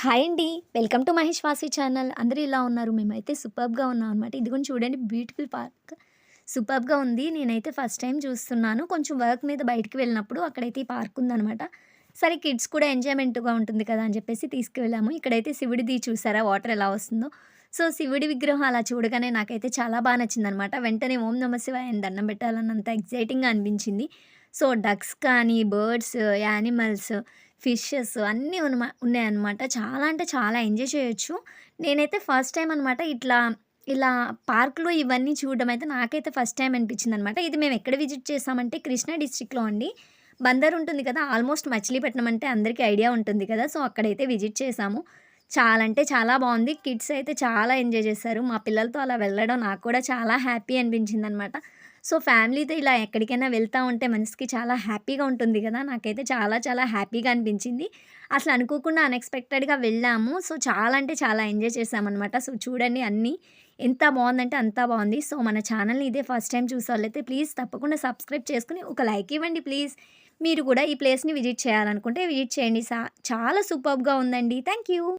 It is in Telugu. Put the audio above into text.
హాయ్ అండి. వెల్కమ్ టు మహేష్ వాసి ఛానల్. అందరూ ఇలా ఉన్నారు? మేమైతే సూపర్బ్‌గా ఉన్నాం అనమాట. ఇదిగోండి చూడండి బ్యూటిఫుల్ పార్క్. సూపర్బ్‌గా ఉంది. నేనైతే ఫస్ట్ టైం చూస్తున్నాను. కొంచెం వర్క్ మీద బయటికి వెళ్ళినప్పుడు అక్కడైతే ఈ పార్క్ ఉందనమాట. సరే కిడ్స్ కూడా ఎంజాయ్‌మెంట్‌గా ఉంటుంది కదా! అని చెప్పేసి తీసుకువెళ్ళాము. ఇక్కడైతే శివుడిది చూసారా వాటర్ ఎలా వస్తుందో. సో, శివుడి విగ్రహం అలా చూడగానే నాకైతే చాలా బాగా నచ్చిందనమాట. వెంటనే ఓం నమ శివాయ దండం దండం పెట్టాలన్నంత ఎగ్జైటింగ్గా అనిపించింది. సో, డక్స్ కానీ, బర్డ్స్, యానిమల్స్, ఫిషెస్ అన్నీ ఉన్నమా ఉన్నాయన్నమాట. చాలా అంటే చాలా ఎంజాయ్ చేయొచ్చు. నేనైతే ఫస్ట్ టైం అనమాట ఇట్లా ఇలా పార్క్‌లో ఇవన్నీ చూడడం అయితే నాకైతే ఫస్ట్ టైం అనిపించింది అనమాట ఇది మేము ఎక్కడ విజిట్ చేసామంటే కృష్ణా డిస్టిక్లో అండి. బందర్ ఉంటుంది కదా! ఆల్మోస్ట్ మచిలీపట్నం అంటే అందరికీ ఐడియా ఉంటుంది కదా! సో, అక్కడైతే విజిట్ చేసాము చాలా అంటే చాలా బాగుంది కిడ్స్ అయితే చాలా ఎంజాయ్ చేశారు. మా పిల్లలతో అలా వెళ్ళడం నాకు కూడా చాలా హ్యాపీ అనిపించిందనమాట. సో, ఫ్యామిలీతో ఇలా ఎక్కడికైనా వెళ్తా ఉంటే మనసుకి చాలా హ్యాపీగా ఉంటుంది కదా! నాకైతే చాలా చాలా హ్యాపీగా అనిపించింది. అసలు అనుకోకుండా అన్‌ఎక్స్‌పెక్టెడ్‌గా వెళ్ళాము. సో, చాలా అంటే చాలా ఎంజాయ్ చేసామన్నమాట సో, చూడండి అన్నీ ఎంత బాగుందంటే అంత బాగుంది సో, మన ఛానల్‌ని ఇదే ఫస్ట్ టైం చూసేవాళ్ళైతే ప్లీజ్ తప్పకుండా సబ్స్క్రైబ్ చేసుకొని ఒక లైక్ ఇవ్వండి ప్లీజ్. మీరు కూడా ఈ ప్లేస్‌ని విజిట్ చేయాలనుకుంటే విజిట్ చేయండి. సా చాలా సూపర్గా ఉందండి. Thank you.